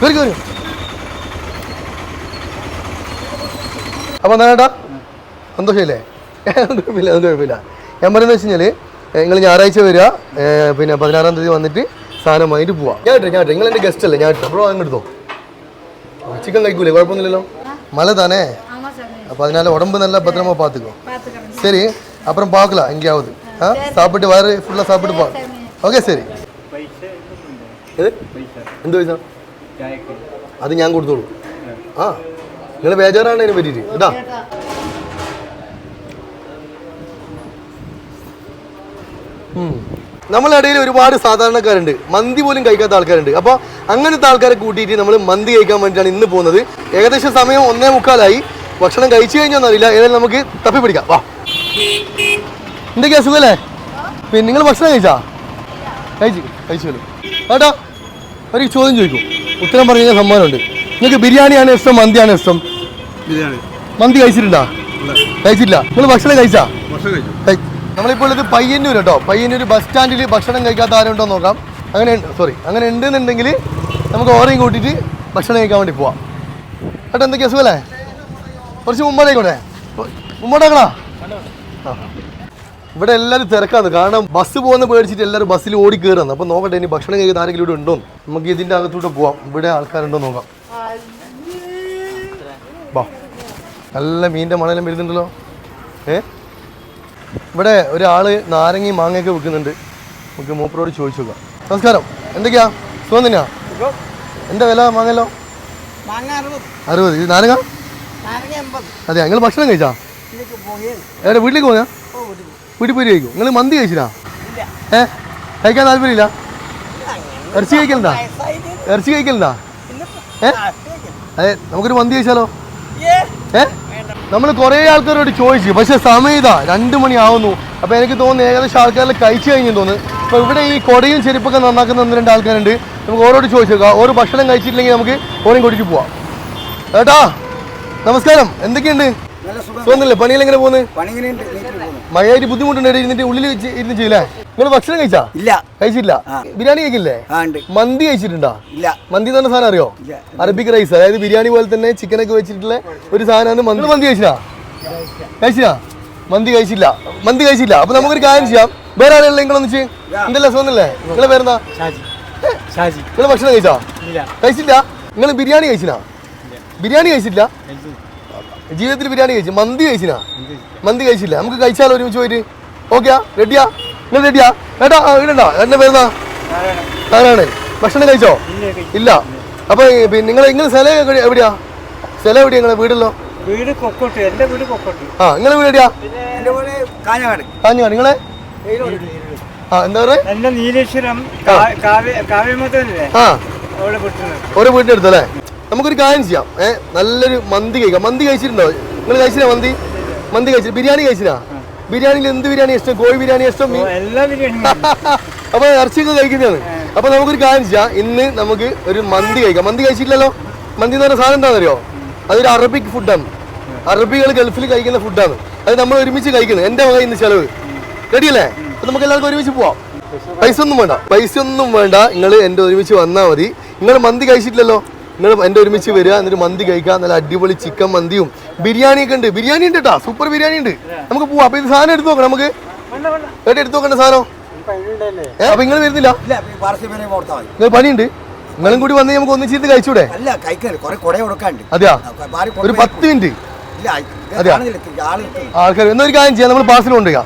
കയറി കയറി അപ്പോൾ എന്താ ചേട്ടാ സന്തോഷമില്ലേ ഒന്നും കുഴപ്പമില്ല ഒന്നും കുഴപ്പമില്ല ഞാൻ പറയുന്നത് വെച്ച് കഴിഞ്ഞാൽ നിങ്ങൾ ഞായറാഴ്ച വരിക ഏ, പിന്നെ പതിനാറാം തീയതി വന്നിട്ട് സാധനം വാങ്ങിയിട്ട് പോവാം ഞാൻ ഇട്ടെ ഞാൻ ഇട്ടെ നിങ്ങൾ എൻ്റെ ഗസ്റ്റ് അല്ലേ ഞാൻ ഇട്ടെ ബ്രോ അങ്ങ് എടുത്തോ ചിക്കൻ കഴിക്കൂലേ കുഴപ്പമൊന്നുമില്ലല്ലോ மழை தானே ஆமா சாமி அப்போ அதனால உடம்பு நல்லா பத்திரமா பார்த்துக்கோ பாத்துக்கிறேன் சரி அப்புறம் பார்க்கலாம் எங்கேயாவது ஆ சாப்பிட்டு வயிறு ஃபுல்லாக சாப்பிட்டு பா ഓക്കെ ശരി ഏത് എന്ത് പൈസ അത് ഞാൻ കൊടുത്തോളൂ. ആ നിങ്ങൾ ബേജാറാണ് അതിനെ പറ്റിയിട്ട്. കേട്ടാ നമ്മളിടയിൽ ഒരുപാട് സാധാരണക്കാരുണ്ട്. മന്തി പോലും കഴിക്കാത്ത ആൾക്കാരുണ്ട്. അപ്പോൾ അങ്ങനത്തെ ആൾക്കാരെ കൂട്ടിയിട്ട് നമ്മൾ മന്തി കഴിക്കാൻ വേണ്ടിയിട്ടാണ് ഇന്ന് പോകുന്നത്. ഏകദേശം സമയം ഒന്നേ മുക്കാലായി. ഭക്ഷണം കഴിച്ചു കഴിഞ്ഞാൽ അറിയില്ല ഏതായാലും നമുക്ക് തപ്പി പിടിക്കാം വാ. എന്തൊക്കെയാ സുഖല്ലേ? പിന്നെ നിങ്ങൾ ഭക്ഷണം കഴിച്ചാ? കഴിച്ചു കഴിച്ചു കേട്ടോ? ഒരു ചോദ്യം ചോദിക്കും. ഉത്തരം പറഞ്ഞു കഴിഞ്ഞാൽ സമ്മാനമുണ്ട്. നിങ്ങൾക്ക് ബിരിയാണിയാണ് ഇഷ്ടം? മന്തിയാണ് ഇഷ്ടം? ബിരിയാണി. മന്തി കഴിച്ചിട്ടുണ്ടോ? കഴിച്ചില്ല നിങ്ങൾ ഭക്ഷണം കഴിച്ചാ? നമ്മളിപ്പോൾ ഉള്ളത് പയ്യന്നൂർ കേട്ടോ. പയ്യന്നൂർ ബസ് സ്റ്റാൻഡിൽ ഭക്ഷണം കഴിക്കാത്ത ആരുണ്ടോ ഉണ്ടോ നോക്കാം. അങ്ങനെ സോറി അങ്ങനെ ഉണ്ടെന്നുണ്ടെങ്കിൽ നമുക്ക് ഓറയും കൂട്ടിയിട്ട് ഭക്ഷണം കഴിക്കാൻ വേണ്ടി പോവാം. കേട്ടോ എന്തൊക്കെയാ സുഖല്ലേ? കുറച്ച് മുമ്പോട്ടേക്കോട്ടെ മുമ്പോട്ടേക്കണോ ആ. ഇവിടെ എല്ലാവരും തിരക്കാണ്. കാരണം ബസ് പോകുന്ന പേടിച്ചിട്ട് എല്ലാവരും ബസ്സിൽ ഓടി കയറുന്നു അപ്പോൾ നോക്കട്ടെ ഇനി ഭക്ഷണം കഴിക്കുന്ന ആരെങ്കിലും ഇവിടെ ഉണ്ടോ? നമുക്ക് ഇതിന്റെ അകത്തോട്ട് പോവാം. ഇവിടെ ആൾക്കാരുണ്ടോ നോക്കാം. നല്ല മീന്റെ മണലും വരുന്നുണ്ടല്ലോ. ഏ? ഇവിടെ ഒരാൾ നാരങ്ങയും മാങ്ങയൊക്കെ വിൽക്കുന്നുണ്ട് നമുക്ക് മൂപ്പറോട് ചോദിച്ചു നോക്കാം. നമസ്കാരം. എന്തൊക്കെയാ? സുഖം തന്നെയാ? എന്താ വില മാങ്ങല്ലോ മാങ്ങ അറുപത്. ഇത് നാരങ്ങ? നാരങ്ങ അതെ ഞങ്ങൾ ഭക്ഷണം കഴിച്ചാ? എവിടെ വീട്ടിലേക്ക് പോയാ വീട്ടിൽ പോയി കഴിക്കും നിങ്ങൾ മന്തി കഴിച്ചില്ല ഇല്ല. ഏ? കഴിക്കാൻ താല്പര്യമില്ല? ഇറച്ചി കഴിക്കലുണ്ടാ? ഇറച്ചി കഴിക്കലുണ്ടാ? ഏ? അതെ നമുക്കൊരു മന്തി കഴിച്ചാലോ? ഏ, നമ്മൾ കുറേ ആൾക്കാരോട് ചോദിച്ചു പക്ഷെ സമയം ഇതാ രണ്ട് മണി ആവുന്നു അപ്പോൾ എനിക്ക് തോന്നുന്നു ഏകദേശം ആൾക്കാരിൽ കഴിച്ചു കഴിഞ്ഞു തോന്നുന്നു. അപ്പോൾ ഇവിടെ ഈ കൊടയും ചെരുപ്പൊക്കെ നന്നാക്കുന്ന ഒന്ന് രണ്ട് ആൾക്കാരുണ്ട്. നമുക്ക് ഓരോട് ചോദിച്ചേക്കാം ഓരോ ഭക്ഷണം കഴിച്ചിട്ടില്ലെങ്കിൽ നമുക്ക് ഓരോ കൊടിക്ക് പോവാം. ഏട്ടാ നമസ്കാരം. എന്തൊക്കെയുണ്ട്? തോന്നില്ലേ പണിയിലെങ്ങനെ തോന്നുന്നില്ലേ പണിയിൽ എങ്ങനെ പോകുന്നത് മഴയായിട്ട് ബുദ്ധിമുട്ടുണ്ട് ഇരുന്നിട്ട് ഉള്ളിൽ വെച്ച് ഇരുന്ന് ചെയ്യില്ലേ നിങ്ങൾ ഭക്ഷണം കഴിച്ചാ? ഇല്ല. കഴിച്ചില്ല ബിരിയാണി കഴിക്കില്ലേ? മന്തി കഴിച്ചിട്ടുണ്ടോ? ഇല്ല. മന്തി എന്ന് പറഞ്ഞ സാധനം അറിയോ? അറബിക് റൈസ് അതായത് ബിരിയാണി പോലെ തന്നെ ചിക്കൻ ഒക്കെ വെച്ചിട്ടുള്ള ഒരു സാധനമാണ് മന്തി. മന്തി കഴിച്ചാ കഴിച്ചില്ല മന്തി കഴിച്ചില്ല മന്തി കഴിച്ചില്ല അപ്പൊ നമുക്കൊരു കാര്യം ചെയ്യാം. വേറെ ആരെയുള്ള നിങ്ങളൊന്നിച്ച്. എന്തല്ല സുഖന്നല്ലേ നിങ്ങളെ പേരെന്താ? ഷാജി. നിങ്ങൾ ഭക്ഷണം കഴിച്ചാ? ഇല്ല. കഴിച്ചില്ല നിങ്ങൾ ബിരിയാണി കഴിച്ചില്ല ബിരിയാണി കഴിച്ചില്ല. ജീവിതത്തിൽ ബിരിയാണി കഴിച്ചു മന്തി കഴിച്ചില്ല മന്തി കഴിച്ചില്ല. നമുക്ക് കഴിച്ചാലോ ഒരുമിച്ച് പോയിട്ട്? ഓക്കെയാ? റെഡിയാ? നിങ്ങൾ റെഡിയാ? ഏട്ടാ ഇടണ്ടോ എന്റെ പേരെന്താ? ആരാണ് ഭക്ഷണം കഴിച്ചോ? ഇല്ല അപ്പൊ പിന്നെ നിങ്ങൾ നിങ്ങൾ സ്ഥലം എവിടെയാ? സ്ഥലം എവിടെയാ നിങ്ങളെ വീടല്ലോ വീട് കൊക്കോട്ട് എന്റെ വീട് കൊക്കോട്ട്. ആ നിങ്ങളെ വീട് എവിടെയാ? കാഞ്ഞങ്ങാട്. കാഞ്ഞാ നിങ്ങളെ? ആ എന്താ പറയാ നീലേശ്വരം കാ- കാവ്യ കാവ്യമതല്ലേ ആ. ഒരു അടുത്തല്ലേ? നമുക്കൊരു കാര്യം ചെയ്യാം. ഏഹ് നല്ലൊരു മന്തി കഴിക്കാം. മന്തി കഴിച്ചിട്ടുണ്ടോ? നിങ്ങൾ കഴിച്ചില്ല മന്തി? മന്തി കഴിച്ചു ബിരിയാണി കഴിച്ചില്ല ബിരിയാണിയിൽ എന്ത് ബിരിയാണി ഇഷ്ടം? കോഴി ബിരിയാണി ഇഷ്ടം? അപ്പൊ ഇറച്ചിയൊക്കെ കഴിക്കുന്നതാണ്. അപ്പൊ നമുക്കൊരു കാര്യം ചെയ്യാം. ഇന്ന് നമുക്ക് ഒരു മന്തി കഴിക്കാം. മന്തി കഴിച്ചിട്ടില്ലല്ലോ? മന്തി എന്ന് പറഞ്ഞ സാധനം എന്താണെന്നറിയോ? അതൊരു അറബിക് ഫുഡാണ്. അറബികൾ ഗൾഫിൽ കഴിക്കുന്ന ഫുഡാണ്. അത് നമ്മൾ ഒരുമിച്ച് കഴിക്കുന്നത്. എന്റെ വക ഇന്ന് ചെലവ്. റെഡിയല്ലേ അപ്പൊ നമുക്ക് എല്ലാവർക്കും ഒരുമിച്ച് പോവാം. പൈസ ഒന്നും വേണ്ട. പൈസ ഒന്നും വേണ്ട. നിങ്ങൾ എന്റെ ഒരുമിച്ച് വന്നാൽ മതി. നിങ്ങൾ മന്തി കഴിച്ചിട്ടില്ലല്ലോ? നിങ്ങൾ എന്റെ ഒരുമിച്ച് വരിക എന്നിട്ട് മന്തി കഴിക്കുക നല്ല അടിപൊളി ചിക്കൻ മന്തിയും. ബിരിയാണി ഒക്കെ ഉണ്ട്. ബിരിയാണി ഉണ്ട് കേട്ടോ സൂപ്പർ ബിരിയാണി ഉണ്ട്. നമുക്ക് പോവാം. അപ്പൊ ഇത് സാധനം എടുത്ത് നോക്കണം നമുക്ക്. ഏട്ടാ എടുത്ത് നോക്കണ്ട സാധനം? അപ്പൊ നിങ്ങൾ വരുന്നില്ല? നിങ്ങൾ പണിയുണ്ട്? നിങ്ങളും കൂടി വന്ന് നമുക്ക് ഒന്നിച്ചിരുന്ന് കഴിച്ചൂടെ? അല്ല കഴിക്കാൻ കുറെ കുട കൊടുക്കാണ്ട്. അതെയാ? ഒരു കൊണ്ടുപോയി- പത്ത് മിനിറ്റ്. ഇല്ല എന്നാ ഒരു ആൾക്കാർ കാര്യം ചെയ്യാം. നമ്മൾ പാർസൽ കൊണ്ടുപോകാം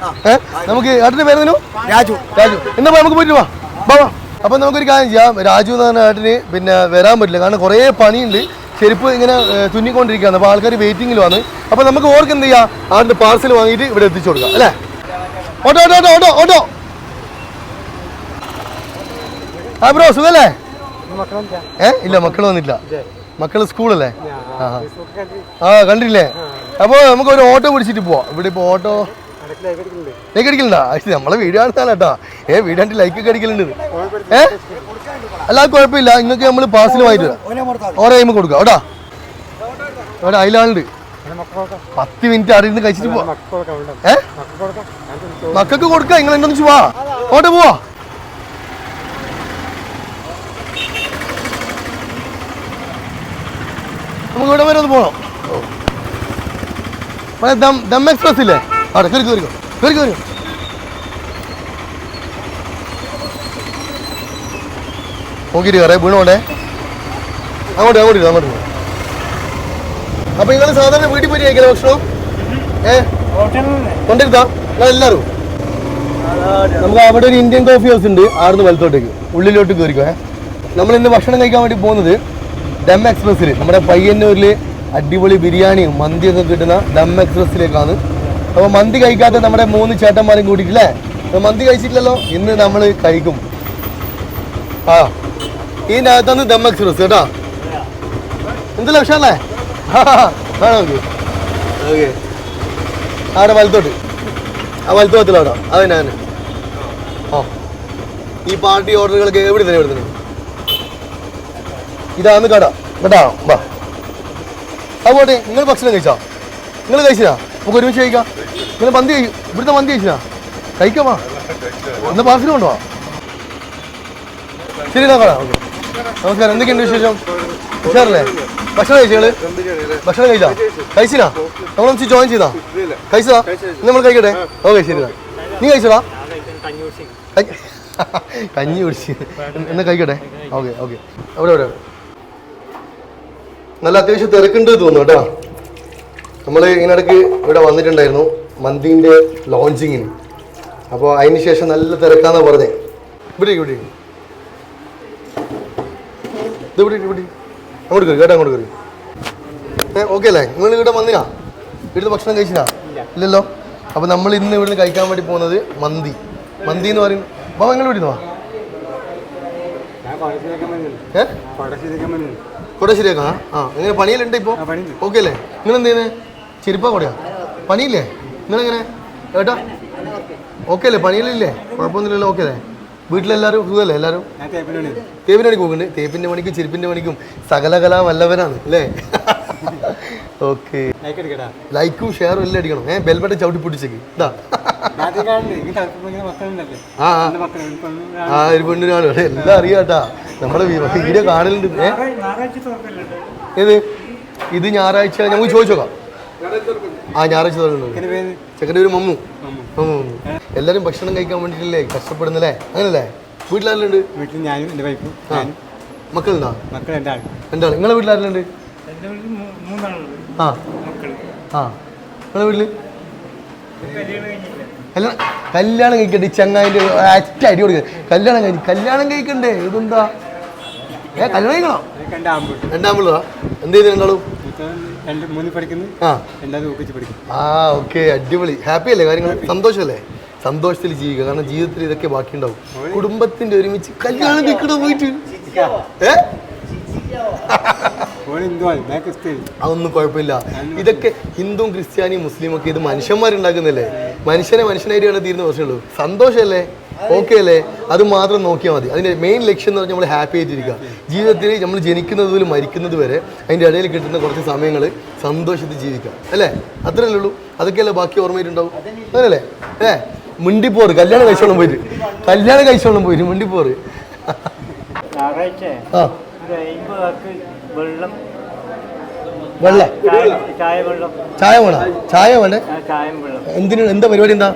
നമുക്ക് ഏട്ടന്റെ പേരെന്തോ രാജു. രാജു. എന്നാ നമുക്ക് പോയിട്ട് വാ വാ. അപ്പൊ നമുക്കൊരു കാര്യം ചെയ്യാം. രാജു എന്ന് പറഞ്ഞ പിന്നെ വരാൻ പറ്റില്ല. കാരണം കുറേ പണിയുണ്ട്. ചെരുപ്പ് ഇങ്ങനെ തുന്നിക്കൊണ്ടിരിക്കുകയാണ്. അപ്പോൾ ആൾക്കാർ വെയിറ്റിംഗിലുമാണ് അപ്പോൾ നമുക്ക് ഓർക്ക് എന്ത് ചെയ്യാം? ആളുടെ പാർസൽ വാങ്ങിയിട്ട് ഇവിടെ എത്തിച്ചു കൊടുക്കാം. അല്ലേ? Auto auto auto auto auto. ആ ബ്രോ സുഖല്ലേ? ഏ ഇല്ല മക്കൾ വന്നില്ല. മക്കൾ സ്കൂളല്ലേ? ആ കണ്ടില്ലേ? അപ്പോൾ നമുക്ക് ഒരു ഓട്ടോ പിടിച്ചിട്ട് പോവാം. ഇവിടെ ഇപ്പോൾ ഓട്ടോ ലൈക്ക് അടിക്കലുണ്ടാ നമ്മളെ വീഡിയോ കാണുന്നതാണേട്ടാ ഏ വീഡിയോ കണ്ടിട്ട് ലൈക്ക് ഒക്കെ അടിക്കലുണ്ട് ഏ? അല്ല കുഴപ്പമില്ല. നിങ്ങൾക്ക് നമ്മൾ പാസിൽ വായിട്ട് ഓരോ ടൈം കൊടുക്കാം കേട്ടോ. അവിടെ അയിലാളുണ്ട്. പത്ത് മിനിറ്റ് അറിയുന്നു കഴിച്ചിട്ട് പോവാ. ഏ? മക്കൾക്ക് കൊടുക്കാം. നിങ്ങൾ എന്നെ ഒന്ന് വാ ഓട്ടെ പോവാ. നമുക്ക് ഇവിടെ വരെ ഒന്ന് പോകണം ദം ദം എക്സ്പ്രസ് ഇല്ലേ അവിടെ കയറി കയറി കയറി കയറിയോ നോക്കിയിട്ട് കയറേ വീണോണ്ടേ അങ്ങോട്ട് അങ്ങോട്ട് അങ്ങോട്ട്. അപ്പൊ നിങ്ങൾ സാധാരണ വീട്ടിൽ പോയി കഴിക്കല ഭക്ഷണം? ഏ? കൊണ്ടിരുത്താ എല്ലാവരും നമുക്ക് അവിടെ ഒരു ഇന്ത്യൻ കോഫി ഹൗസ് ഉണ്ട്. ആടുന്ന് വലത്തോട്ടേക്ക്. ഉള്ളിലോട്ട് കയറിക്കോ നമ്മൾ ഇന്ന് ഭക്ഷണം കഴിക്കാൻ വേണ്ടി പോകുന്നത് ഡം എക്സ്പ്രസ്സിൽ നമ്മുടെ പയ്യന്നൂരിൽ അടിപൊളി ബിരിയാണിയും മന്തിയൊക്കെ കിട്ടുന്ന ഡം എക്സ്പ്രസ്സിലേക്കാണ്. അപ്പോൾ മന്തി കഴിക്കാത്ത നമ്മുടെ മൂന്ന് ചേട്ടന്മാരും കൂടിയിട്ടില്ലേ? മന്തി കഴിച്ചിട്ടില്ലല്ലോ? ഇന്ന് നമ്മൾ കഴിക്കും. ആ. ഈ അകത്താണ് ദം എക്സ്പ്രസ് കേട്ടോ. എന്ത് ലക്ഷണല്ലേ ആണോ ഓക്കെ. അവിടെ വലത്തോട്ട്. ആ വലത്തോട്ടില്ല പത്തിലാടോ അത് ഞാൻ ഓ ഈ പാർട്ടി ഓർഡറുകളൊക്കെ എവിടെ തന്നെ എവിടെ തന്നെ ഇതാണ് കട കേട്ടാ വാ. അതുപോട്ടെ നിങ്ങൾ ഭക്ഷണം കഴിച്ചോ? നിങ്ങൾ കഴിച്ചാ നമുക്ക് ഒരുമിച്ച് കഴിക്കാം. നിങ്ങൾ മന്തി ഇവിടുത്തെ മന്തി കഴിച്ചാ കഴിക്കാം വാ ഒന്ന് പാർസൽ കൊണ്ടുപോവാ ശരി നമസ്കാരം. എന്തൊക്കെയുണ്ട് വിശേഷം? ഉഷാറല്ലേ? ഭക്ഷണം കഴിച്ചു ഭക്ഷണം കഴിച്ചാ? കഴിച്ചിനാ? നമ്മളൊന്ന് ജോയിൻ ചെയ്താ? കഴിച്ചതാ? നമ്മൾ കഴിക്കട്ടെ? ഓക്കെ ശരി. നീ കഴിച്ചടാ? കഞ്ഞി- കുടിച്ച്. എന്നാ കഴിക്കട്ടെ? Okay okay. അവിടെ അവിടെ. നല്ല അത്യാവശ്യം തിരക്കുണ്ട് തോന്നുന്നു കേട്ടോ. നമ്മൾ ഇതിനിടയ്ക്ക് ഇവിടെ വന്നിട്ടുണ്ടായിരുന്നു. മന്തിന്റെ ലോഞ്ചിങ്ങിന്. അപ്പോൾ അതിന് ശേഷം നല്ല തിരക്കാന്ന് പറഞ്ഞേ. ഇവിടെ ഇവിടെ. ഇത് ഇവിടെ ഇവിടെ അങ്ങോട്ട് കയറി കേട്ടോ അങ്ങോട്ട് കയറി. ഏ ഓക്കെ അല്ലേ? നിങ്ങൾ ഇവിടെ വന്നിനാ? ഇവിടുന്ന് ഭക്ഷണം കഴിച്ചിനാ? ഇല്ലല്ലോ? അപ്പോൾ നമ്മൾ ഇന്ന് ഇവിടുന്ന് കഴിക്കാൻ വേണ്ടി പോകുന്നത് മന്തി. മന്തി എന്ന് പറയുന്നത്. അപ്പോൾ നിങ്ങൾ ഇവിടെ വാ. ഞാൻ പടത്തിലേക്ക് വന്നില്ല ഏ? പടത്തിലേക്ക് വന്നില്ല കൂടെ ശരിയാക്കാം ആ എങ്ങനെ പണിയിലുണ്ട് ഇപ്പോൾ. ഓക്കെ അല്ലേ? നിങ്ങൾ എന്ത് ചെയ്യുന്നത് ചെരുപ്പാ കൂടെയാ? പണിയില്ലേ? നിങ്ങളെങ്ങനെ? ഏട്ടാ? ഓക്കെ അല്ലേ പണിയിലില്ലേ കുഴപ്പമൊന്നുമില്ലല്ലോ ഓക്കെ അല്ലേ വീട്ടിലെല്ലാവരും സുഖമല്ലേ എല്ലാവരും? തേപ്പിന്റെ പണിക്ക് പോകുന്നുണ്ട്. തേപ്പിന്റെ പണിക്കും ചെരുപ്പിന്റെ പണിക്കും സകലകലാ വല്ലവനാണ് അല്ലേ? ഓക്കെ. ലൈക്ക് ഷെയറും എല്ലാം അടിക്കണം ഏ ബെൽബട്ടൻ ചവിട്ടി പൊട്ടിച്ചേക്ക്. ഇതാ. ആ ആ. ഒരു പെണ്ണിനാണ് എല്ലാം അറിയാട്ടാ നമ്മുടെ വീഡിയോ കാണലുണ്ട്. ഏത്? ഇത് ഞായറാഴ്ച നമുക്ക് ചോദിച്ചോക്കാം. ആ ഞായറാഴ്ച പേര്? ചെക്കന്റെ ഒരു മമ്മു. മമ്മു. മമ്മു. എല്ലാവരും ഭക്ഷണം കഴിക്കാൻ വേണ്ടിയിട്ടില്ലേ? കഷ്ടപ്പെടുന്നല്ലേ? അങ്ങനല്ലേ? വീട്ടിലാരുണ്ട്? വീട്ടിൽ ഞാനും എന്റെ വൈഫും ആ. മക്കളുണ്ടോ? മക്കൾ രണ്ടാൾ എന്താണ് നിങ്ങളെ മൂന്നാളുണ്ട്. ആ. മക്കൾ ആ. നിങ്ങളെ വീട്ടിൽ കല്യാണം കഴിഞ്ഞില്ല കല്യാണം ഈ ചങ്ങായിന്റെ അറ്റ അടി കൊടുക്കുക കല്യാണം കഴി കല്യാണം കഴിക്കണ്ടേ? ഇതെന്താ? ഏ കല്യാണം കഴിക്കണോ? രണ്ടാം പിള്ളേരാ എന്ത് ചെയ്തു രണ്ടാളും? രണ്ട് മൂന്ന് പഠിക്കുന്നു. ആ. രണ്ടാമത് ഒപ്പിച്ച് പഠിക്കും ആ ഓക്കെ അടിപൊളി. ഹാപ്പി അല്ലേ കാര്യങ്ങൾ സന്തോഷമല്ലേ? സന്തോഷത്തിൽ ജീവിക്കുക. കാരണം ജീവിതത്തിൽ ഇതൊക്കെ ബാക്കി ഉണ്ടാവും കുടുംബത്തിന്റെ ഒരുമിച്ച് കല്യാണം നിൽക്കണം പോയിട്ട്? ഏ? അതൊന്നും കുഴപ്പമില്ല. ഇതൊക്കെ ഹിന്ദുവും ക്രിസ്ത്യാനിയും മുസ്ലിം ഒക്കെ ഇത് മനുഷ്യന്മാരുണ്ടാക്കുന്നല്ലേ മനുഷ്യനെ മനുഷ്യനായിട്ടാണ് തീരുന്ന പ്രശ്നമുള്ളൂ സന്തോഷമല്ലേ? ഓക്കെ അല്ലേ? അത് മാത്രം നോക്കിയാൽ മതി. അതിന്റെ മെയിൻ ലക്ഷ്യം എന്ന് പറഞ്ഞാൽ നമ്മൾ ഹാപ്പി ആയിട്ടിരിക്കുക ജീവിതത്തിൽ നമ്മൾ ജനിക്കുന്നത് മുതൽ മരിക്കുന്നത് വരെ അതിന്റെ ഇടയിൽ കിട്ടുന്ന കുറച്ച് സമയങ്ങൾ സന്തോഷത്തിൽ ജീവിക്കാം. അല്ലേ? അത്രയല്ലേ ഉള്ളൂ. അതൊക്കെയല്ലേ ബാക്കി ഓർമ്മയിട്ടുണ്ടാവും അങ്ങനല്ലേ? ഏ? മിണ്ടിപ്പോറ് കല്യാണം കഴിച്ചോളം പോയിട്ട്. കല്യാണം കഴിച്ചോളം പോയിട്ട് മിണ്ടിപ്പോറ് ആ. വെള്ളം. വെള്ളം. ചായ വേണോ? ചായ വേണ്ടേ? എന്തിനു എന്താ പരിപാടി എന്താ?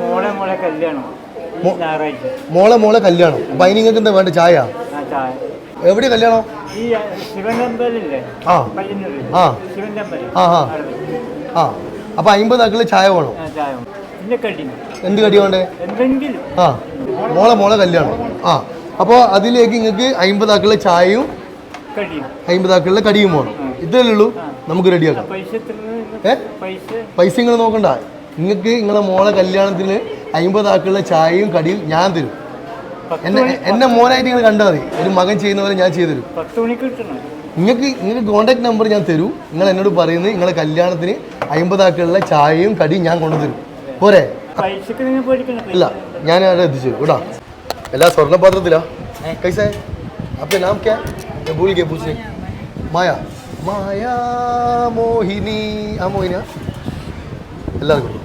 മോളെ മോളെ കല്യാണം മോളെ മോളെ കല്യാണം. അപ്പൊ അതിന് നിങ്ങൾക്ക് എന്താ വേണ്ട? ചായ? എവിടെ കല്യാണം? ആ. ആ. ആ, ആ. ആ. അപ്പൊ അമ്പത് ആക്കൾ ചായ വേണം. എന്ത് കടി വേണ്ടേ? ആ. മോളെ മോളെ കല്യാണം. ആ. അപ്പോൾ അതിലേക്ക് നിങ്ങൾക്ക് അമ്പത് ആക്കളെ ചായയും അമ്പത് ആക്കളുടെ കടിയും വേണം. ഇതല്ലേ ഉള്ളൂ. നമുക്ക് റെഡിയാക്കാം. ഏ? പൈസ. പൈസ നിങ്ങൾ നോക്കണ്ട. നിങ്ങൾക്ക് നിങ്ങളെ മോളെ കല്യാണത്തിന് അമ്പത് ആക്കുള്ള ചായയും കടിയും ഞാൻ തരും. എന്നെ എന്നെ മോനായിട്ട് നിങ്ങൾ കണ്ടാൽ മതി. ഒരു മകൻ ചെയ്യുന്ന പോലെ ഞാൻ ചെയ്തു തരും നിങ്ങൾക്ക് നിങ്ങൾക്ക് കോൺടാക്ട് നമ്പർ ഞാൻ തരൂ. നിങ്ങൾ എന്നോട് പറയുന്നത് നിങ്ങളെ കല്യാണത്തിന് അമ്പതാക്കുള്ള ചായയും കടിയും ഞാൻ കൊണ്ടുതരും. പോരെ? ഇല്ല ഞാൻ അവിടെ എത്തിച്ചു കേട്ടോ. എല്ലാ സ്വർണപാത്രത്തിലാ? കൈസേ. അപ്പൊ നാം ക്യാ ഭൂൽ മായ. മായ മോഹിനി ആ മോഹിനിയാ? എല്ലാവർക്കും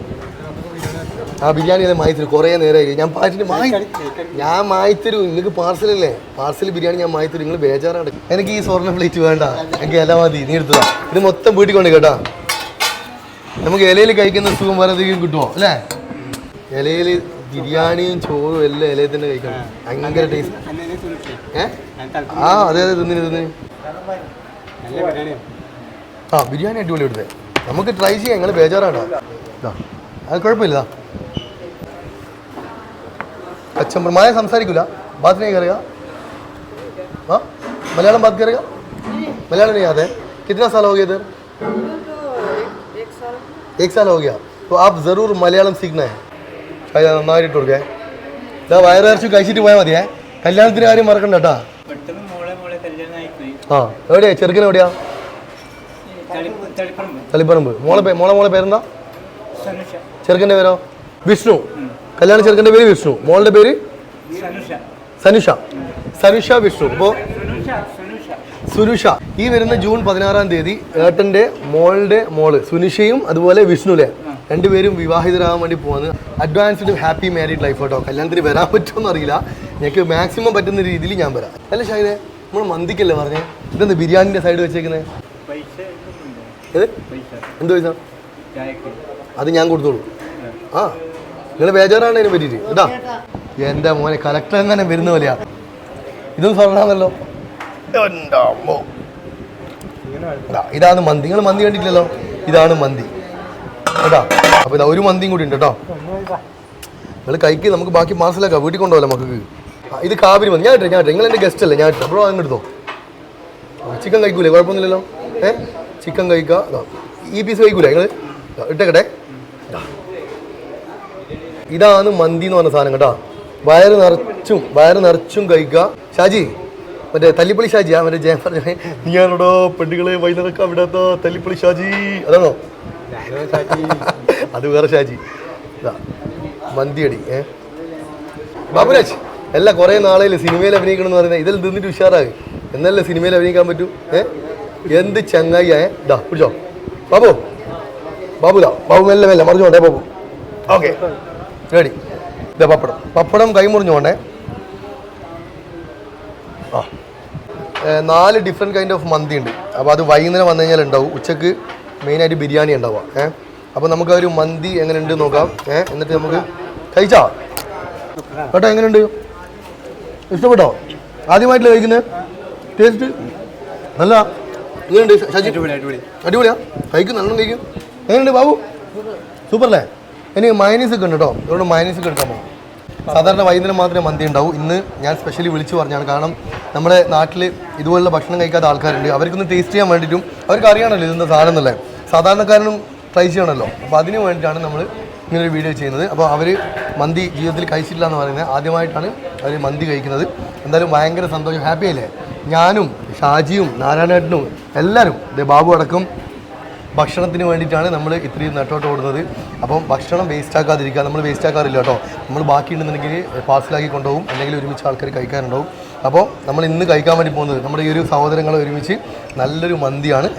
ആ ബിരിയാണി അല്ലേ മായിത്തരും. കുറേ നേരമായി ഞാൻ പാറ്റിന് മായി ഞാൻ മായിത്തരും. നിങ്ങൾക്ക് പാർസലല്ലേ പാർസൽ ബിരിയാണി ഞാൻ മായിത്തരും. നിങ്ങൾ ബേജാറാണ്. എനിക്ക് ഈ സ്വർണ പ്ലേറ്റ് വേണ്ട. എനിക്ക് ഇല മതി. നീ എടുത്തതാ. ഇത് മൊത്തം വീട്ടിൽ കൊണ്ട് കേട്ടോ. നമുക്ക് ഇലയിൽ കഴിക്കുന്ന സുഖം വേറെ എന്തെങ്കിലും കിട്ടുമോ? അല്ലേ? ഇലയിൽ ബിരിയാണിയും ചോറും എല്ലാം ഇലയിൽ തന്നെ കഴിക്കണം. ഭയങ്കര ടേസ്റ്റ് ഏ? ആ അതെ അതെ തിന്നിന് തിന്നിന് ആ ബിരിയാണി അടിപൊളി എടുത്തേ നമുക്ക് ട്രൈ ചെയ്യാം. നിങ്ങൾ ബേജാറാണ്. അത് കുഴപ്പമില്ല ഇതാ. अच्छा മായ സംസാരിക്കൂല बात नहीं करेगा हाँ मलयालम बात करेगा मलयालम नहीं आता है कितना साल हो गया इधर एक साल हो गया तो आप ज़रूर मलयालम सीखना है ഷാജി നന്നായിട്ട് ഇട്ട് കൊടുക്കേ ഇതാ വയറിറച്ചി കഴിച്ചിട്ട് പോയാൽ മതിയേ കല്യാണത്തിന് കാര്യം മറക്കണ്ട കേട്ടാ പെട്ടെന്ന് മോളെ മോളെ കല്യാണം ആയിപ്പോയി ആ എവിടെയാ ചെറുക്കൻ എവിടെയാ തളിപ്പ് തളിപ്പറമ്പ് തളിപ്പറമ്പ് മോളെ പേ- മോളെ മോളെ പേരെന്താ സനുഷ ചെറുക്കന്റെ പേരോ? വിഷ്ണു. കല്യാണ ചെറുക്കന്റെ പേര് വിഷ്ണു. മോളുടെ പേര്? സനുഷ. സനുഷ. വിഷ്ണു. അപ്പോൾ സനുഷ ഈ വരുന്ന ജൂൺ പതിനാറാം തീയതി ഏട്ടന്റെ മോളുടെ മോൾ സുനിഷയും അതുപോലെ വിഷ്ണുലെ രണ്ടുപേരും വിവാഹിതരാകാൻ വേണ്ടി പോകുന്നത് അഡ്വാൻസ്ഡ് ഹാപ്പി മാരീഡ് ലൈഫ് കേട്ടോ കല്യാണത്തിന് വരാൻ പറ്റുമെന്ന് അറിയില്ല ഞങ്ങൾക്ക് മാക്സിമം പറ്റുന്ന രീതിയിൽ ഞാൻ വരാം. അല്ല ഷാഹിദെ നമ്മൾ മന്തിക്കല്ലേ പറഞ്ഞേ? ഇതെന്താ ബിരിയാണിന്റെ സൈഡ് വെച്ചേക്കുന്നത് എന്ത് പൈസ? അത് ഞാൻ കൊടുത്തോളൂ. ആ നിങ്ങൾ ബേജാറാണ് അതിനെ പറ്റിയിട്ട്. കേട്ടാ എന്റെ മോനെ കലക്ടർ എങ്ങനെ വരുന്ന പോലെയാ. ഇതും അമ്മോ. ഇതാണ് മന്തി. നിങ്ങൾ മന്തി കണ്ടിട്ടില്ലല്ലോ? ഇതാണ് മന്തി. കേട്ടാ? അപ്പോൾ ഇതാ ഒരു മന്തിയും കൂടി ഉണ്ട് കേട്ടോ. നിങ്ങൾ കഴിക്ക് നമുക്ക് ബാക്കി മാസത്തിലാക്കാം വീട്ടിൽ കൊണ്ടുപോകല്ലോ നമുക്ക് ഇത് കാബരി മന്തി. ഞാൻ ഇട്ടെ ഞാൻ ഇട്ടെ നിങ്ങൾ എന്റെ ഗസ്റ്റ് അല്ലേ? ഞാൻ ഇട്ടെ ബ്രോ അങ്ങെടുത്തോ ചിക്കൻ കഴിക്കൂലേ? കുഴപ്പമൊന്നുമില്ലല്ലോ. ഏ? ചിക്കൻ കഴിക്കുക ഈ പീസ് കഴിക്കൂലേ നിങ്ങൾ ഇട്ടേക്കട്ടെ. ഇതാണ് മന്തി എന്ന് പറഞ്ഞ സാധനം കേട്ടോ. വയറ് നിറച്ചും വയറ് നിറച്ചും കഴിക്കുക. ഷാജി മറ്റേ തല്ലിപ്പള്ളി ആ മറ്റേ ജയം പറഞ്ഞ ഞാനോടോ പെണ്ണുകളെ വൈകുന്നേരക്കാൻ വിടാത്ത തല്ലിപ്പള്ളി ഷാജി? അതാണോ? അത് വേറെ ഷാജി. ഇതാ മന്തിയടി ഏ? ബാബുരാജ് അല്ല കുറേ നാളെ സിനിമയിൽ അഭിനയിക്കണം എന്ന് പറയുന്നത്? ഇതിൽ നിന്നിട്ട് ഉഷാറായി. എന്നല്ലേ സിനിമയിൽ അഭിനയിക്കാൻ പറ്റൂ? ഏ? എന്ത് ചങ്ങായി ഏ? ഇതാ പിടിച്ചോ. ബാബു ബാബുദാ ബാബു മെല്ലെ മെല്ലെ മറിഞ്ഞോട്ടെ ബാബു. ഓക്കെ. റെഡി. ഇതാ പപ്പടം. പപ്പടം കൈ മുറിഞ്ഞോണ്ടേ ആ നാല് ഡിഫറെന്റ് കൈൻഡ് ഓഫ് മന്തി ഉണ്ട്. അപ്പോൾ അത് വൈകുന്നേരം വന്നു കഴിഞ്ഞാൽ ഉണ്ടാവും. ഉച്ചയ്ക്ക് മെയിനായിട്ട് ബിരിയാണി ഉണ്ടാവുക. ഏ? അപ്പോൾ നമുക്ക് ആ ഒരു മന്തി എങ്ങനെ ഉണ്ട് നോക്കാം. ഏ എന്നിട്ട് നമുക്ക് കഴിച്ചാ? കേട്ടോ എങ്ങനെയുണ്ട്? ഇഷ്ടപ്പെട്ടോ? ആദ്യമായിട്ടില്ല കഴിക്കുന്നത് ടേസ്റ്റ് നല്ല? എങ്ങനെയുണ്ട് ശശി? അടിപൊളിയാ? കഴിക്കും നല്ലോണം കഴിക്കും. എങ്ങനെയുണ്ട് ബാബു? സൂപ്പർ അല്ലേ ഇനി മയനീസ് ഒക്കെ ഉണ്ട് കേട്ടോ ഇവിടെ മയനീസ് ഒക്കെ എടുക്കാൻ പോകും സാധാരണ വൈകുന്നേരം മാത്രമേ മന്തി ഉണ്ടാവൂ. ഇന്ന് ഞാൻ സ്പെഷ്യലി വിളിച്ചു പറഞ്ഞാണ്. കാരണം നമ്മുടെ നാട്ടിൽ ഇതുപോലുള്ള ഭക്ഷണം കഴിക്കാത്ത ആൾക്കാരുണ്ട്. അവർക്കൊന്ന് ടേസ്റ്റ് ചെയ്യാൻ വേണ്ടിയിട്ടും അവർക്ക് അറിയണമല്ലോ ഇതിന്റെ സാധനം എന്നല്ലേ സാധാരണക്കാരനും ട്രൈ ചെയ്യണമല്ലോ. അപ്പോൾ അതിന് വേണ്ടിയിട്ടാണ് നമ്മൾ ഇങ്ങനൊരു വീഡിയോ ചെയ്യുന്നത്. അപ്പോൾ അവർ മന്തി ജീവിതത്തിൽ കഴിച്ചിട്ടില്ല എന്ന് പറയുന്നത് ആദ്യമായിട്ടാണ് അവർ മന്തി കഴിക്കുന്നത്. എന്തായാലും ഭയങ്കര സന്തോഷം. ഹാപ്പി അല്ലേ? ഞാനും ഷാജിയും നാരായണേട്ടനും എല്ലാവരും ബാബു അടക്കം ഭക്ഷണത്തിന് വേണ്ടിയിട്ടാണ് നമ്മൾ ഇത്രയും നെട്ടോട്ട് ഓടുന്നത് അപ്പം ഭക്ഷണം വേസ്റ്റ് ആക്കാതിരിക്കുക നമ്മൾ വേസ്റ്റ് ആക്കാറില്ല കേട്ടോ. നമ്മൾ ബാക്കി ഉണ്ടെന്നുണ്ടെങ്കിൽ പാർസലാക്കി കൊണ്ടുപോകും അല്ലെങ്കിൽ ഒരുമിച്ച് ആൾക്കാർ കഴിക്കാനുണ്ടാവും. അപ്പോൾ നമ്മൾ ഇന്ന് കഴിക്കാൻ വേണ്ടി പോകുന്നത് നമ്മുടെ ഈ ഒരു സഹോദരങ്ങളെ ഒരുമിച്ച് നല്ലൊരു മന്തിയാണ്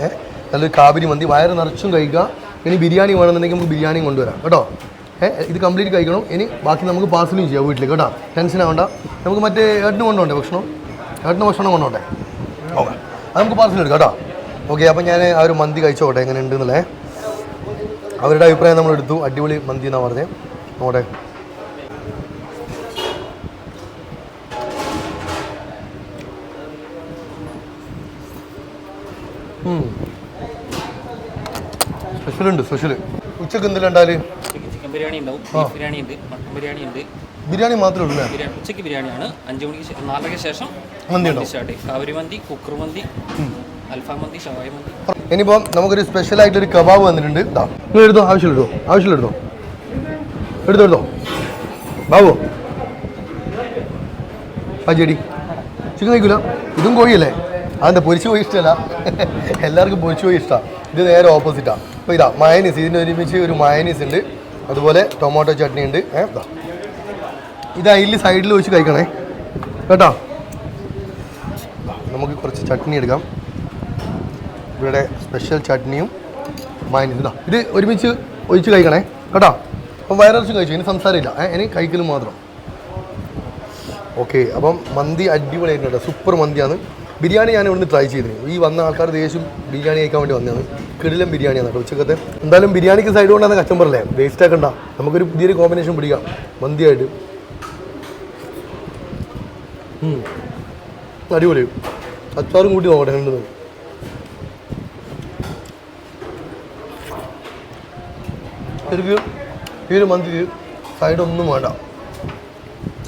നല്ലൊരു കാബരി മന്തി. വയറ് നിറച്ചും കഴിക്കുക. ഇനി ബിരിയാണി വേണമെന്നുണ്ടെങ്കിൽ നമുക്ക് ബിരിയാണി കൊണ്ടുവരാം കേട്ടോ. ഇത് കംപ്ലീറ്റ് കഴിക്കണം. ഇനി ബാക്കി നമുക്ക് പാർസലും ചെയ്യാം വീട്ടിലേക്ക് കേട്ടോ. ടെൻഷൻ ആവണ്ട. നമുക്ക് മറ്റേ ഏട്ടിന് കൊണ്ടുപോകണ്ടേ ഭക്ഷണം? ഏട്ടിന് ഭക്ഷണം കൊണ്ടുപോകണ്ടേ? ഓക്കെ. അത് നമുക്ക് പാർസൽ എടുക്കാം കേട്ടോ. ഓക്കെ അപ്പം ഞാൻ ആ ഒരു മന്തി കഴിച്ചോട്ടെ എങ്ങനെ ഉണ്ട് എന്നല്ലേ അവരുടെ അഭിപ്രായം നമ്മൾ എടുത്തു. അടിപൊളി മന്തി എന്നാണ് പറഞ്ഞത് നോട്ടെ സ്പെഷ്യൽ ഉണ്ട് സ്പെഷ്യൽ ഉച്ചയ്ക്ക് എന്തെല്ലാം ഉണ്ടാൽ ചിക്കൻ ബിരിയാണി ഉണ്ടാവും. ബീഫ് ബിരിയാണി ഉണ്ട് മട്ടൻ ബിരിയാണി ഉണ്ട്. ബിരിയാണി മാത്രമേ ഉള്ളൂ ബിരിയാണി ഉച്ചയ്ക്ക് ബിരിയാണിയാണ്. അഞ്ച് മണിക്ക് നാലരയ്ക്ക് ശേഷം മന്തി സ്റ്റാർട്ട് കാവരി മന്തി കുക്കർ മന്തി ഇനിയിപ്പം നമുക്കൊരു സ്പെഷ്യൽ ആയിട്ട് ഒരു കബാബ് വന്നിട്ടുണ്ട്. ഇതാ നിങ്ങൾ എടുത്തോ എടുത്തോ എടുത്തോ. ബാബു. ആ ചേടി ചിക്കൻ കഴിക്കൂല? ഇതും കോഴിയല്ലേ? അതെന്താ പൊരിച്ചു പോയി ഇഷ്ടമല്ല? എല്ലാവർക്കും പൊരിച്ചു പോയി ഇഷ്ടമാണ് ഇത് നേരെ ഓപ്പോസിറ്റാണ് അപ്പോൾ ഇതാ മയനീസ് ഇതിന് ഒരുമിച്ച് ഒരു മയനീസ് ഉണ്ട്. അതുപോലെ ടൊമാറ്റോ ചട്നി ഉണ്ട്. ഏതാ ഇത് അതിൽ സൈഡിൽ വെച്ച് കഴിക്കണേ. കേട്ടോ? നമുക്ക് കുറച്ച് ചട്നി എടുക്കാം. ഇവിടെ സ്പെഷ്യൽ ചട്നിയും മൈനീസ് ഇത് ഒരുമിച്ച് ഒഴിച്ച് കഴിക്കണേ. കേട്ടോ? അപ്പം വയറിറച്ചും കഴിച്ചു? ഇനി സംസാരമില്ല. ഇനി കഴിക്കലും മാത്രം. ഓക്കെ അപ്പം മന്തി അടിപൊളിയായിട്ടുണ്ട് സൂപ്പർ മന്തിയാണ്. ബിരിയാണി ഞാൻ ഇവിടുന്ന് ട്രൈ ചെയ്തിരുന്നു ഈ വന്ന ആൾക്കാർ ദേഷ്യം ബിരിയാണി കഴിക്കാൻ വേണ്ടി വന്നതാണ്. കിടിലം ബിരിയാണിയാണ് കേട്ടോ ഉച്ചക്കത്തെ. എന്തായാലും ബിരിയാണിക്ക് സൈഡ് കൊണ്ടാണ് കസ്റ്റമർ അല്ലേ? വേസ്റ്റ് ആക്കണ്ട. നമുക്കൊരു പുതിയൊരു കോമ്പിനേഷൻ പിടിക്കാം. മന്തിയായിട്ട്. അടിപൊളി. അച്ചാറും കൂട്ടി നോക്കട്ടെ കണ്ടത് ശരിക്കും ഈ ഒരു മന്തിക്ക് സൈഡൊന്നും വേണ്ട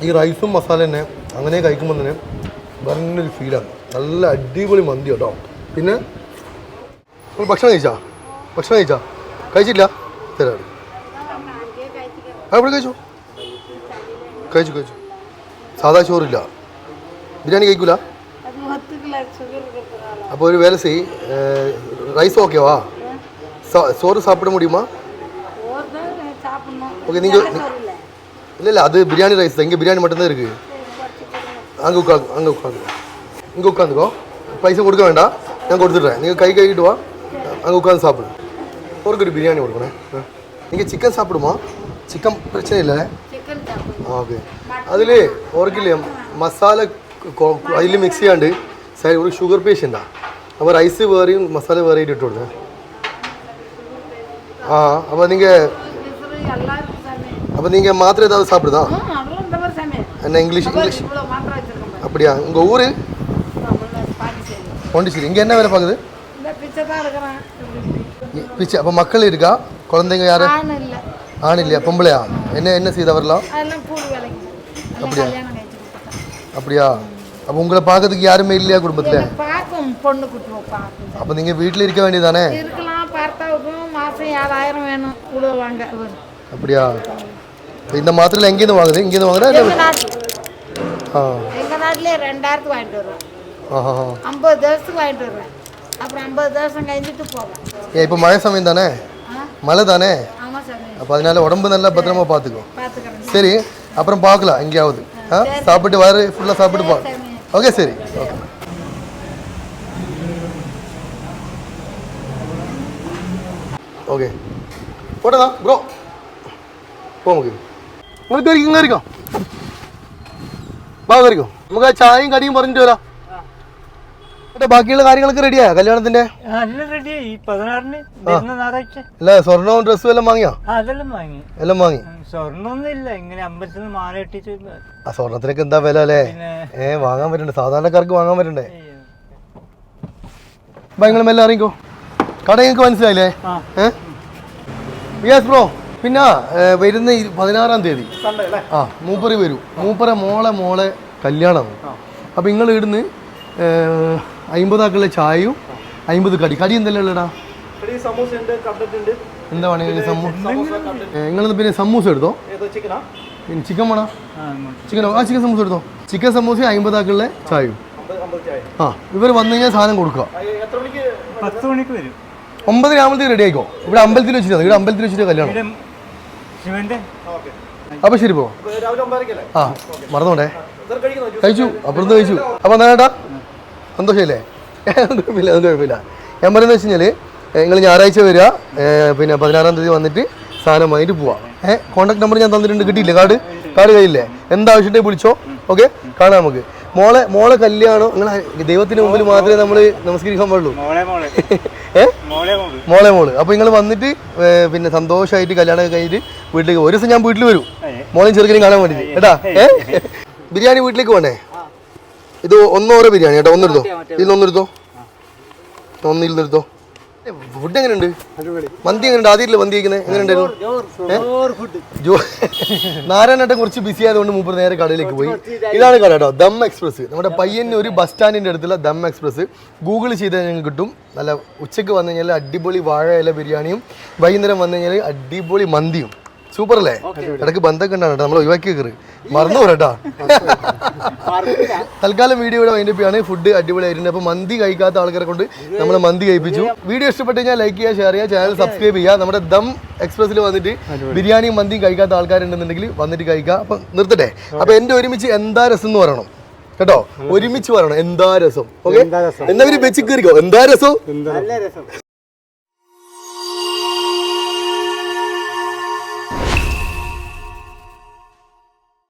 ഈ റൈസും മസാല തന്നെ അങ്ങനെ കഴിക്കുമ്പോൾ തന്നെ ഭയങ്കര ഫീലാണ് നല്ല അടിപൊളി മന്തി കേട്ടോ പിന്നെ നിങ്ങൾ ഭക്ഷണം കഴിച്ചാ ഭക്ഷണം കഴിച്ചാ കഴിച്ചില്ല തരാം ആ ഇവിടെ കഴിച്ചു കഴിച്ചു കഴിച്ചു സാധാ ചോറില്ല ബിരിയാണി കഴിക്കൂല അപ്പോൾ ഒരു വേല ചെയ് ரைஸ் ஓகேவா சா- சோறு சாப்பிட முடியுமா ஓகே நீங்கள் இல்லை இல்லை அது பிரியாணி ரைஸ் தான் இங்கே பிரியாணி மட்டும்தான் இருக்குது அங்கே உட்காந்து அங்கே உட்காந்து இங்கே உட்காந்துக்கோ பைசா கொடுக்க வேண்டாம் நான் கொடுத்துட்றேன் நீங்கள் கை கழுவிட்டு வா அங்கே உட்காந்து சாப்பிடு ஒரு ஒரு பிரியாணி கொடுக்கணும் நீங்கள் சிக்கன் சாப்பிடுமா சிக்கன் பிரச்சனை இல்லை ഓക്കെ അതിൽ ഓർക്കില്ലേ മസാല അതിൽ മിക്സ് ചെയ്യാണ്ട് സൈഡ് ഒരു ഷുഗർ പേഷ്യൻ്റാ അപ്പോൾ റൈസ് വേറെയും മസാല വേറെ ഇട്ട് കൊടുത്തേ ആ അപ്പോൾ നിങ്ങൾ அப்போ நீங்கள் மாத்திரை ஏதாவது சாப்பிடுதா? என்ன இங்கிலீஷ் இங்கிலீஷ்? அப்படியா? உங்கள் ஊர்? பாண்டிச்சேரி. இங்கே என்ன வேலை பார்க்குது? பிச்சை அப்போ மக்கள் இருக்கா? குழந்தைங்க யார்? ஆண் இல்லையா? பொம்பளையா? என்ன என்ன செய்த வரலாம் அப்படியா? அப்படியா? அப்போ உங்களை பார்க்கறதுக்கு யாருமே இல்லையா குடும்பத்தில்? அப்போ நீங்கள் வீட்டில் இருக்க வேண்டியதானே இருக்கலாம் பார்த்தாவுக்கும் மாதம் ஏழாயிரம் வேணும். அப்படியா? இந்த மாத்திரையில் எங்கேருந்து வாங்குது இங்கேருந்து வாங்குறா ஆ. எங்கள் நாட்டிலே ரெண்டாயிரத்து வாங்கிட்டு வருவேன் ஆஹா. ஐம்பது தோசைக்கு வாங்கிட்டு வருவேன். அப்புறம் ஐம்பது தோசை கழிஞ்சிட்டு போவேன். ஏன் இப்போ மழை சமயம் தானே? மழை தானே? அப்போ அதனால உடம்பு நல்லா பத்திரமா பார்த்துக்கோ. சரி அப்புறம் பார்க்கலாம் எங்கேயாவது. ஆ? சாப்பிட்டு வர ஃபுல்லாக சாப்பிட்டு பா. ஓகே சரி. ஓகே ஓகே போட்டதா ப்ரோ போக முடியும் നിങ്ങൾ കയറിക്കും കയറിക്കോ വാ കയറിക്കോ നമുക്ക് ആ ചായയും കടിയും പറഞ്ഞിട്ട് വരാം. എന്നിട്ട് ബാക്കിയുള്ള കാര്യങ്ങളൊക്കെ റെഡിയാ കല്യാണത്തിന്റെ? അല്ല സ്വർണവും ഡ്രസ്സും എല്ലാം വാങ്ങിയോ? അതെല്ലാം വാങ്ങി. എല്ലാം വാങ്ങി. സ്വർണൊന്നുമില്ല ഇങ്ങനെ അമ്പലത്തിൽ നിന്ന് മാല ഇട്ടിട്ട് ആ സ്വർണത്തിനൊക്കെ എന്താ വില അല്ലേ? ഏ വാങ്ങാൻ പറ്റണ്ടേ? സാധാരണക്കാർക്ക് വാങ്ങാൻ പറ്റണ്ടേ? നിങ്ങൾ മെല്ലെ ഇറങ്ങിക്കോ. കട നിങ്ങൾക്ക് മനസ്സിലായില്ലേ? ഏ? യെസ് ബ്രോ പിന്നെ വരുന്ന പതിനാറാം തീയതി. ആ മൂപ്പറി വരൂ. മൂപ്പറ മോളെ മോളെ കല്യാണം അപ്പൊ നിങ്ങൾ ഇവിടുന്ന് അമ്പതാക്കുള്ള ചായയും അമ്പത് കടി. കടി എന്തെല്ലാം ഉള്ളടാ? എന്താ വേണമെങ്കിൽ സമൂസ നിങ്ങൾ പിന്നെ സമൂസ എടുത്തോ? പിന്നെ ചിക്കൻ വേണോ. ചിക്കൻ ആ ചിക്കൻ സമൂസ എടുത്തോ? ചിക്കൻ സമൂസ അമ്പതാക്കുള്ള ചായയും. ആ ഇവർ വന്നു കഴിഞ്ഞാൽ സാധനം കൊടുക്കുക. ആകുമ്പോഴത്തേക്ക് റെഡി ആയിക്കോ? ഇവിടെ അമ്പലത്തിൽ വെച്ചിട്ടാണ് ഇവിടെ അമ്പലത്തിൽ വെച്ചിട്ട് കല്യാണം. ശിവന്റെ? അപ്പൊ ശരി പോ. ആ മറന്നോണ്ടേ കഴിച്ചു. അപ്പുറത്ത് കഴിച്ചു. അപ്പൊ എന്നാ സന്തോഷമല്ലേ? കുഴപ്പമില്ല അതൊന്നും കുഴപ്പമില്ല. ഞാൻ പറയുന്നത് വെച്ച് കഴിഞ്ഞാൽ നിങ്ങൾ ഞായറാഴ്ച വരിക. പിന്നെ പതിനാറാം തീയതി വന്നിട്ട് സാധനം വാങ്ങിയിട്ട് പോവാം. ഏഹ് കോൺടാക്ട് നമ്പർ ഞാൻ തന്നിട്ടുണ്ട്. കിട്ടിയില്ലേ? കാർഡ്? കാർഡ് കയ്യില്ലേ എന്താവശ്യമുണ്ടെങ്കിൽ വിളിച്ചോ. ഓക്കെ? കാണാം നമുക്ക്. മോളെ മോളെ കല്യാണം. നിങ്ങൾ ദൈവത്തിന് മുമ്പിൽ മാത്രമേ നമ്മൾ നമസ്കരിക്കാൻ പാടുള്ളൂ. മോളെ മോളെ. അപ്പൊ നിങ്ങൾ വന്നിട്ട് പിന്നെ സന്തോഷമായിട്ട് കല്യാണം ഒക്കെ കഴിഞ്ഞിട്ട് വീട്ടിലേക്ക് ഒരു ദിവസം ഞാൻ വീട്ടിൽ വരും. മോളെയും ചെറുക്കനെയും കാണാൻ വേണ്ടി കേട്ടാ? ഏ ബിരിയാണി വീട്ടിലേക്ക് വേണ്ടേ ഇത് ഒന്നോരോ ബിരിയാണി കേട്ടോ. ഒന്നെടുത്തോ. ഇതിൽ ഒന്നെടുത്തോ ഒന്നിൽ നിന്നെടുത്തോ. ഫുഡ് എങ്ങനെയുണ്ട്? മന്തി എങ്ങനെയുണ്ട്? ആദ്യമില്ല മന്തി കഴിക്കുന്നത്? എങ്ങനെയുണ്ടായിരുന്നു നാരായണേട്ടൻ കുറച്ച് ബിസി ആയതുകൊണ്ട് മൂപ്പർ നേരെ കടയിലേക്ക് പോയി. ഇതാണ് കട കേട്ടോ. ദം എക്സ്പ്രസ്. നമ്മുടെ പയ്യന്നൂർ ബസ് സ്റ്റാൻഡിന്റെ അടുത്തുള്ള ദം എക്സ്പ്രസ്. ഗൂഗിൾ ചെയ്താൽ ഞങ്ങൾക്ക് കിട്ടും. നല്ല ഉച്ചയ്ക്ക് വന്നു കഴിഞ്ഞാൽ അടിപൊളി വാഴ ഇല ബിരിയാണിയും വൈകുന്നേരം വന്നു കഴിഞ്ഞാൽ അടിപൊളി മന്തിയും. സൂപ്പർ അല്ലേ ഇടയ്ക്ക് ബന്ധമൊക്കെ ഉണ്ടാണ് കേട്ടോ നമ്മൾ ഒഴിവാക്കി കയറി മറന്നു പോരട്ടാ. തൽക്കാലം വീഡിയോ ഇവിടെ വൈൻഡപ്പ് ആണ് ഫുഡ് അടിപൊളിയായിട്ടുണ്ട്. അപ്പോൾ മന്തി കഴിക്കാത്ത ആൾക്കാരെ കൊണ്ട് നമ്മൾ മന്തി കഴിപ്പിച്ചു. വീഡിയോ ഇഷ്ടപ്പെട്ട് കഴിഞ്ഞാൽ ലൈക്ക് ചെയ്യുക ഷെയർ ചെയ്യുക ചാനൽ സബ്സ്ക്രൈബ് ചെയ്യുക. നമ്മുടെ ദം എക്സ്പ്രസ്സിൽ വന്നിട്ട് ബിരിയാണിയും മന്തിയും കഴിക്കാത്ത ആൾക്കാരുണ്ടെന്നുണ്ടെങ്കിൽ വന്നിട്ട് കഴിക്കുക. അപ്പം നിർത്തട്ടെ. അപ്പോൾ എന്റെ ഒരുമിച്ച് എന്താ രസം എന്ന് പറയണം. കേട്ടോ? ഒരുമിച്ച് പറയണം. എന്താ രസം? ഓക്കെ എന്നാ വെച്ച് കയറിക്കോ. എന്താ രസം.